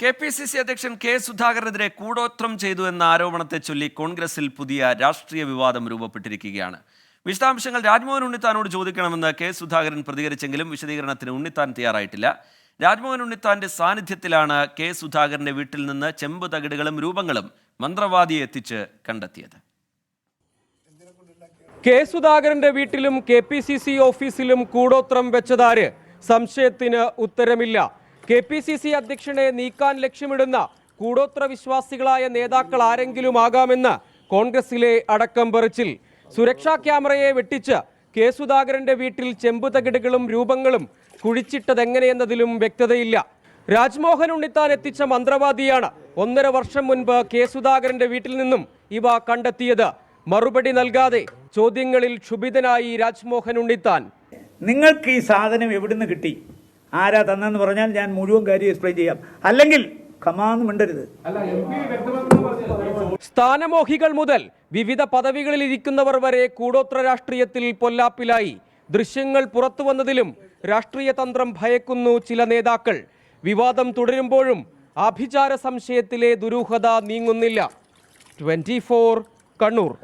K P C C അധ്യക്ഷൻ K സുധാകരനെതിരെ കൂടോത്രം ചെയ്തു എന്ന ആരോപണത്തെ ചൊല്ലി കോൺഗ്രസിൽ പുതിയ രാഷ്ട്രീയ വിവാദം രൂപപ്പെട്ടിരിക്കുകയാണ്. വിശദാംശങ്ങൾ രാജ്മോഹൻ ഉണ്ണിത്താനോട് ചോദിക്കണമെന്ന് കെ സുധാകരൻ പ്രതികരിച്ചെങ്കിലും വിശദീകരണത്തിന് ഉണ്ണിത്താൻ തയ്യാറായിട്ടില്ല. രാജ്മോഹൻ ഉണ്ണിത്താന്റെ സാന്നിധ്യത്തിലാണ് കെ സുധാകരന്റെ വീട്ടിൽ നിന്ന് ചെമ്പ് തകിടുകളും രൂപങ്ങളും മന്ത്രവാദിയെ എത്തിച്ച് കണ്ടെത്തിയത്. കെ സുധാകരന്റെ വീട്ടിലും കെ പി സി സി ഓഫീസിലും കൂടോത്രം വെച്ചതാര്? സംശയത്തിന് ഉത്തരമില്ല. കെ പി സി സി അധ്യക്ഷനെ നീക്കാൻ ലക്ഷ്യമിടുന്ന കൂടോത്ര വിശ്വാസികളായ നേതാക്കൾ ആരെങ്കിലും ആകാമെന്ന് കോൺഗ്രസിലെ അടക്കം പറിച്ചിൽ സുരക്ഷാ ക്യാമറയെ വെട്ടിച്ച് കെ സുധാകരന്റെ വീട്ടിൽ ചെമ്പുതകിടുകളും രൂപങ്ങളും കുഴിച്ചിട്ടതെങ്ങനെയെന്നതിലും വ്യക്തതയില്ല. രാജ്മോഹൻ ഉണ്ണിത്താൻ എത്തിച്ച മന്ത്രവാദിയാണ് ഒന്നര വർഷം മുൻപ് കെ സുധാകരന്റെ വീട്ടിൽ നിന്നും ഇവ കണ്ടെത്തിയത്. മറുപടി നൽകാതെ ചോദ്യങ്ങളിൽ ക്ഷുഭിതനായി രാജ്മോഹൻ ഉണ്ണിത്താൻ. നിങ്ങൾക്ക് ഈ സാധനം എവിടുന്ന് കിട്ടി? ആരാ തന്നെന്ന് പറഞ്ഞാൽ ഞാൻ മുഴുവൻ കാര്യം എക്സ്പ്ലെയിൻ ചെയ്യാം. അല്ലെങ്കിൽ മിണ്ടരുത്. സ്ഥാനമോഹികൾ മുതൽ വിവിധ പദവികളിൽ ഇരിക്കുന്നവർ വരെ കൂടോത്ര രാഷ്ട്രീയത്തിൽ പൊല്ലാപ്പിലായി. ദൃശ്യങ്ങൾ പുറത്തു വന്നതിലും രാഷ്ട്രീയ തന്ത്രം ഭയക്കുന്നു ചില നേതാക്കൾ. വിവാദം തുടരുമ്പോഴും ആഭിചാര സംശയത്തിലെ ദുരൂഹത നീങ്ങുന്നില്ല. ട്വന്റി കണ്ണൂർ.